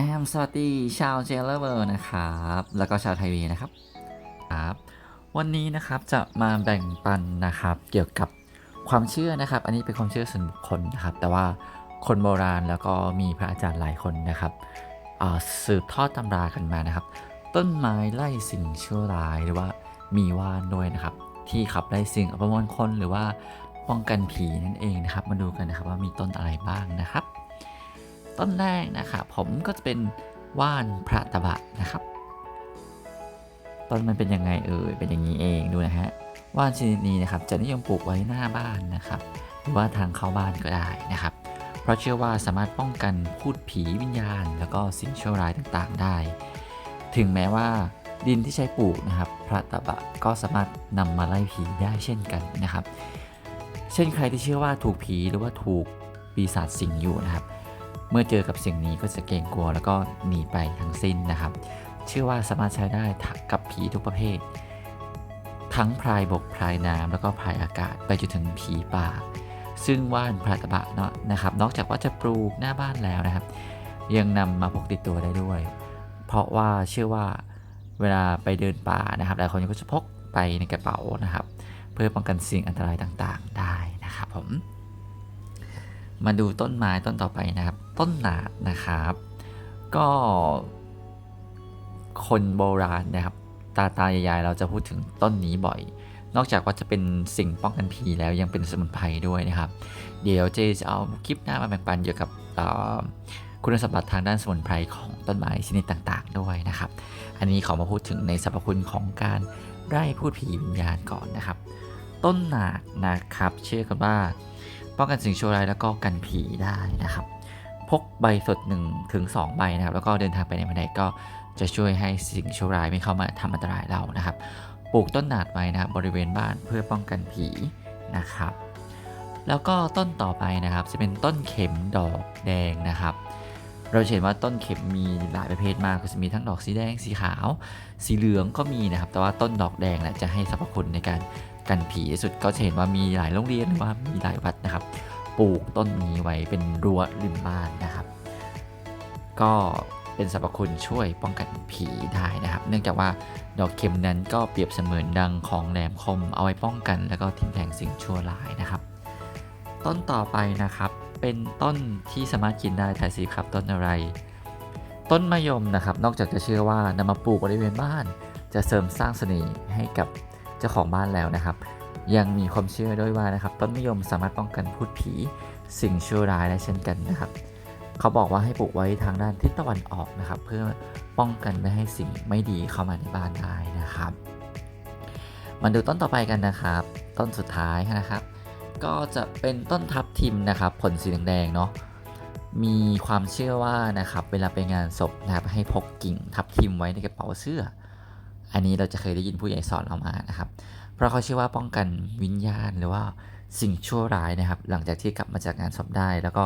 แอมสวัสดีชาวเจเลเวอร์นะครับ แล้วก็ชาวไทยวีนะครับครับ วันนี้นะครับจะมาแบ่งปันนะครับ เกี่ยวกับความเชื่อนะครับ อันนี้เป็นความเชื่อส่วนบุคคลนะครับ แต่ว่าคนโบราณแล้วก็มีพระอาจารย์หลายคนนะครับสืบทอดตำรากันมานะครับ ต้นไม้ไล่สิ่งชั่วร้ายหรือว่ามีว่านด้วยนะครับ ที่ขับไล่สิ่งอัปมงคลหรือว่าป้องกันผีนั่นเองนะครับ มาดูกันนะครับว่ามีต้นอะไรบ้างนะครับ ต้นแรกนะครับผมก็จะเป็นว่านพระตะบะนะครับ ต้นมันเป็นยังไงเอ่ยเป็นอย่างนี้เองดูนะฮะว่านชนิดนี้นะครับจะนิยมปลูกไว้หน้าบ้านนะครับ หรือว่าทางเข้าบ้านก็ได้นะครับ เพราะเชื่อว่าสามารถป้องกันพูดผีวิญญาณ แล้วก็สิ่งชั่วร้ายต่างๆได้ ถึงแม้ว่าดินที่ใช้ปลูกนะครับ พระตะบะก็สามารถนำมาไล่ผีได้เช่นกันนะครับ เช่นใครที่เชื่อว่าถูกผีหรือว่าถูกปีศาจสิงอยู่นะครับ เมื่อเจอกับสิ่งนี้ก็จะเกรงกลัวแล้วก็หนีไปทั้งสิ้นนะครับเชื่อว่าสามารถใช้ได้กับผีทุกประเภท ทั้งพรายบกพรายน้ำแล้วก็พรายอากาศไปจนถึงผีป่า ซึ่งว่านพระตะบะเนาะนะครับ นอกจากว่าจะปลูกหน้าบ้านแล้วนะครับ ยังนำมาพกติดตัวได้ด้วย เพราะว่าเชื่อว่าเวลาไปเดินป่านะครับหลายคนก็จะพกไปในกระเป๋านะครับ เพื่อป้องกันสิ่งอันตรายต่างๆได้นะครับผม มาดูต้นไม้ต้นต่อไปนะครับ ต้นหนาดนะครับ ก็คนโบราณนะครับ ตาตายายๆเราจะพูดถึงต้นนี้บ่อย นอกจากว่าจะเป็นสิ่งป้องกันผีแล้วยังเป็นสมุนไพรด้วยนะครับ เดี๋ยวเจจะเอาคลิปหน้ามาแบ่งปันเกี่ยวกับคุณสมบัติทางด้านสมุนไพรของต้นไม้ชนิดต่างๆ ด้วยนะครับ อันนี้ขอมาพูดถึงในสรรพคุณของการไล่พูดผีวิญญาณก่อนนะครับ ต้นหนาดนะครับ เชื่อกันว่า ป้องกันสิ่งชั่วร้ายแล้วก็กันผีได้นะครับ พกใบสด1ถึง2ใบนะครับ แล้วก็เดินทางไปในมาไหนก็จะช่วยให้สิ่งชั่วร้ายไม่เข้ามาทำอันตรายเรานะครับ ปลูกต้นหนาดไว้นะครับบริเวณบ้านเพื่อป้องกันผีนะครับ แล้วก็ต้นต่อไปนะครับ จะเป็นต้นเข็มดอกแดงนะครับ เราเห็นว่าต้นเข็มมีหลายประเภทมากก็จะมีทั้งดอกสีแดงสีขาว สีเหลืองก็มีนะครับ แต่ว่าต้นดอกแดงนะจะให้สรรพคุณในการ กันผีที่สุดก็จะเห็นว่ามีหลายโรงเรียนหรือว่ามีหลายวัดนะครับ ปลูกต้นนี้ไว้เป็นรั้วริมบ้านนะครับ ก็เป็นสรรพคุณช่วยป้องกันผีได้นะครับ เนื่องจากว่าดอกเข็มนั้นก็เปรียบเสมือนดังของแหลมคมเอาไว้ป้องกัน แล้วก็ทิ้งแทงสิ่งชั่วร้ายนะครับ ต้นต่อไปนะครับเป็นต้นที่สามารถกินได้ทายสิครับต้นอะไร ต้นมะยมนะครับ นอกจากจะเชื่อว่านำมาปลูกบริเวณบ้าน จะเสริมสร้างเสน่ห์ให้กับ เจ้าของบ้านแล้วนะครับ ยังมีความเชื่อด้วยว่านะครับต้นมะยมสามารถป้องกันพูดผีสิ่งชั่วร้ายได้เช่นกันนะครับ เขาบอกว่าให้ปลูกไว้ทางด้านทิศตะวันออกนะครับ เพื่อป้องกันไม่ให้สิ่งไม่ดีเข้ามาในบ้านได้นะครับ มาดูต้นต่อไปกันนะครับ ต้นสุดท้ายนะครับ ก็จะเป็นต้นทับทิมนะครับ ผลสีแดงๆเนาะมีความเชื่อว่านะครับเวลาไปงานศพนะครับให้พกกิ่งทับทิมไว้ในกระเป๋าเสื้อ อันนี้เราจะเคยได้ยินผู้ใหญ่สอนเรามานะครับ เพราะเขาเชื่อว่าป้องกันวิญญาณหรือว่าสิ่งชั่วร้ายนะครับ หลังจากที่กลับมาจากงานศพได้ แล้วก็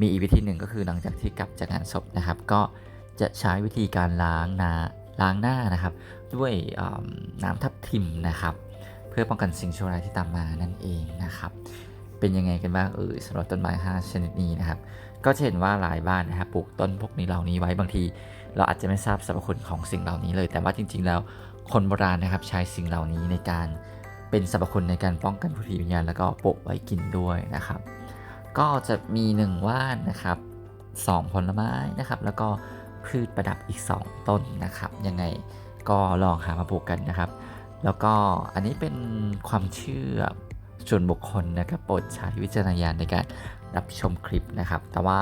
มีอีกวิธีหนึ่งก็คือหลังจากที่กลับจากงานศพนะครับ ก็จะใช้วิธีการล้างน้าล้างหน้านะครับ ด้วยน้ำทับทิมนะครับ เพื่อป้องกันสิ่งชั่วร้ายที่ตามมานั่นเองนะครับ เป็นยังไงกันบ้างเออสำหรับต้นไม้5ชนิดนี้นะครับ ก็จะเห็นว่าหลายบ้านนะครับปลูกต้นพวกนี้เหล่านี้ไว้บางที เราอาจจะไม่ทราบสรรพคุณของสิ่งเหล่านี้เลย แต่ว่าจริง ๆ แล้วคนโบราณนะครับใช้สิ่งเหล่านี้ในการเป็นสรรพคุณในการป้องกันผู้ผีวิญญาณแล้วก็ปกไว้กินด้วยนะครับ ก็จะมี1ว่านนะครับ2ผลไม้นะครับ แล้วก็พืชประดับอีก 2 ต้นนะครับ ยังไงก็ลองหามาปลูกกันนะครับ แล้วก็อันนี้เป็นความเชื่อส่วนบุคคลนะครับโปรดใช้วิจารณญาณในการรับชมคลิปนะครับ แต่ว่า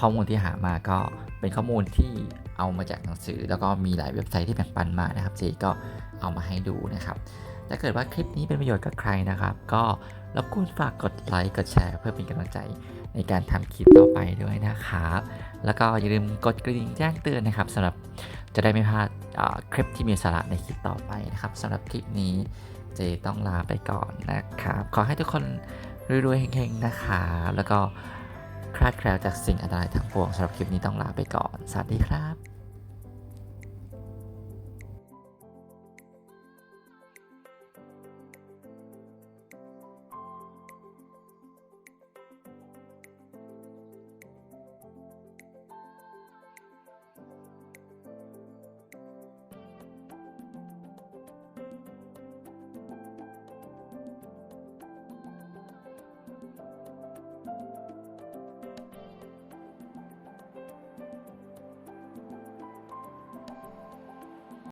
ข้อมูลที่หามาก็เป็นข้อมูลที่ เอามาจากหนังสือ แล้วก็มีหลายเว็บไซต์ที่แบ่งปันมานะครับเจก็เอามาให้ดูนะครับถ้าเกิดว่าคลิปนี้เป็นประโยชน์กับใครนะครับ ก็รบกวนฝากกดไลค์กดแชร์ เพื่อเป็นกำลังใจในการทำคลิปต่อไปด้วยนะครับ แล้วก็อย่าลืมกดกระดิ่งแจ้งเตือนนะครับสำหรับจะได้ไม่พลาดคลิปที่มีสาระในคลิปต่อไปนะครับสำหรับคลิปนี้เจต้องลาไปก่อนนะครับ ขอให้ทุกคนรวยๆเฮงๆนะครับแล้วก็คลาดแคล้วจากสิ่งอันตรายทั้งปวงสำหรับคลิปนี้ต้องลาไปก่อน สวัสดีครับ